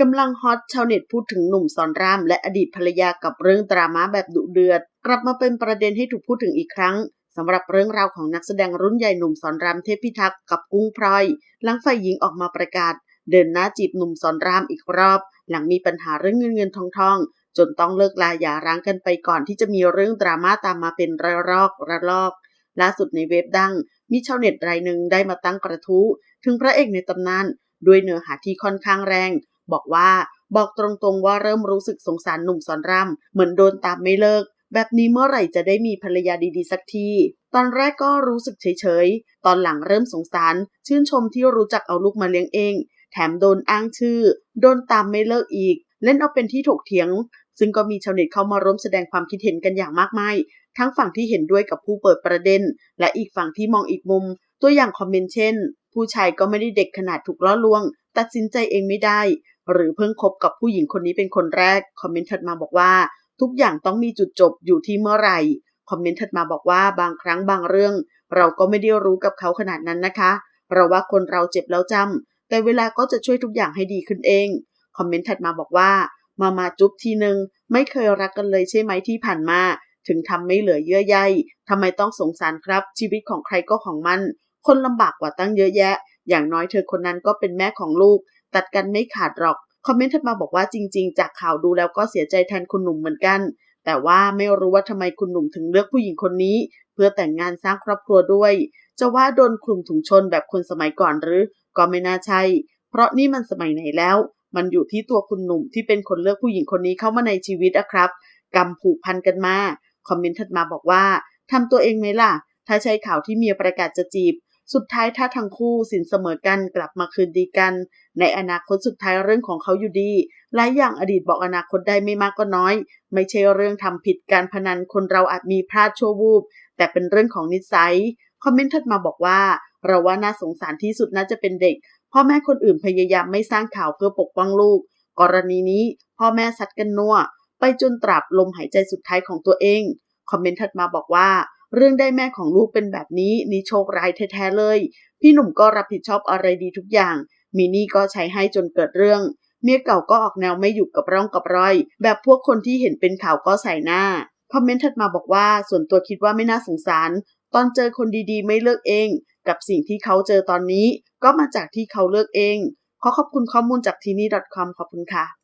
กำลังฮอตชาวเน็ตพูดถึงหนุ่มสอนราม และอดีตภรรยากับเรื่องดราม่าแบบดุเดือด กลับมาเป็นประเด็นให้ถูกพูดถึงอีกครั้งสำหรับเรื่องราวของนักแสดงรุ่นใหญ่หนุ่มสอนรามเทพพิทักษ์กับกุ้งพลอย หลังฝ่ายหญิงออกมาประกาศ เดินหน้าจีบหนุ่มสอนรามอีกรอบ หลังมีปัญหาเรื่องเงินเงินทองทองจนต้องเลิกลาหย่าร้างกันไปก่อนที่จะมีเรื่องดราม่าตามมาเป็นระลอกระลอก ล่าสุดในเว็บดัง มีชาวเน็ตรายหนึ่งได้มาตั้งกระทู้ถึงพระเอกในตำนาน ด้วยเนื้อหาที่ค่อนข้างแรง บอกว่าบอกตรงๆว่าเริ่มรู้สึกสงสารหนุ่มสอนรามเหมือนโดนตามไม่เลิก แบบนี้เมื่อไหร่จะได้มีภรรยาดีๆสักที ตอนแรกก็รู้สึกเฉยๆ ตอนหลังเริ่มสงสาร ชื่นชมที่รู้จักเอาลูกมาเลี้ยงเอง แถมโดนอ้างชื่อ โดนตามไม่เลิกอีก เล่นเอาเป็นที่ถกเถียง ซึ่งก็มีชาวเน็ตเข้ามาร่วมแสดงความคิดเห็นกันอย่างมากมาย ทั้งฝั่งที่เห็นด้วยกับผู้เปิดประเด็น และอีกฝั่งที่มองอีกมุม ตัวอย่างคอมเมนต์เช่น ผู้ชายก็ไม่ได้เด็กขนาดถูกล่อลวง ตัดสินใจเองไม่ได้ หรือเพิ่งคบกับผู้หญิงคนนี้เป็นคนแรก คอมเมนต์ถัดมาบอกว่า ทุกอย่างต้องมีจุดจบอยู่ที่เมื่อไหร่ คอมเมนต์ถัดมาบอกว่าบางครั้งบางเรื่อง เราก็ไม่ได้รู้กับเขาขนาดนั้นนะคะเราว่าคนเราเจ็บแล้วจำแต่เวลาก็จะช่วยทุกอย่างให้ดีขึ้นเอง คอมเมนต์ถัดมาบอกว่า มามาจุ๊บทีนึง ไม่เคยรักกันเลยใช่ไหมที่ผ่านมา ถึงทำไม่เหลือเยื่อใยทำไมต้องสงสารครับ ชีวิตของใครก็ของมัน คนลำบากกว่าตั้งเยอะแยะ อย่างน้อยเธอคนนั้นก็เป็นแม่ของลูก ตัดกันไม่ขาดหรอก คอมเมนต์ถัดมาบอกว่าจริง ๆ จากข่าวดูแล้วก็เสียใจแทนคุณหนุ่มเหมือนกัน แต่ว่าไม่รู้ว่าทำไมคุณหนุ่มถึงเลือกผู้หญิงคนนี้ เพื่อแต่งงานสร้างครอบครัวด้วย จะว่าโดนคลุมถุงชนแบบคนสมัยก่อนหรือ ก็ไม่น่าใช่ เพราะนี่มันสมัยไหนแล้ว มันอยู่ที่ตัวคุณหนุ่มที่เป็นคนเลือกผู้หญิงคนนี้เข้ามาในชีวิตอะครับกรรมผูกพันกันมา คอมเมนต์ถัดมาบอกว่าทำตัวเองไหมล่ะ ถ้าใช่ข่าวที่มีประกาศจะจีบ สุดท้ายถ้าทั้งคู่สินเสมอกันกลับมาคืนดีกัน ในอนาคตสุดท้ายเรื่องของเขาอยู่ดีหลายอย่างอดีตบอกอนาคตได้ไม่มากก็น้อย ไม่ใช่เรื่องทำผิดการพนันคนเราอาจมีพลาดชั่ววูบ แต่เป็นเรื่องของนิสัย คอมเมนต์ถัดมาบอกว่า เราว่าน่าสงสารที่สุดน่าจะเป็นเด็ก พ่อแม่คนอื่นพยายามไม่สร้างข่าวเพื่อปกป้องลูก กรณีนี้พ่อแม่ซัดกันนัวไปจนตราบลมหายใจสุดท้ายของตัวเอง คอมเมนต์ถัดมาบอกว่า เรื่องได้แม่ของลูกเป็นแบบนี้นี่โชคร้ายแท้ๆเลย พี่หนุ่มก็รับผิดชอบอะไรดีทุกอย่าง มินี่ก็ใช้ให้จนเกิดเรื่อง เมียเก่าก็ออกแนวไม่อยู่กับร่องกับรอย แบบพวกคนที่เห็นเป็นข่าวก็ใส่หน้า คอมเมนต์ถัดมาบอกว่าส่วนตัวคิดว่าไม่น่าสงสาร ตอนเจอคนดีๆ ไม่เลือกเอง กับสิ่งที่เขาเจอตอนนี้ ก็มาจากที่เขาเลือกเอง ขอขอบคุณข้อมูลจากทีนี่ .com ขอบคุณค่ะ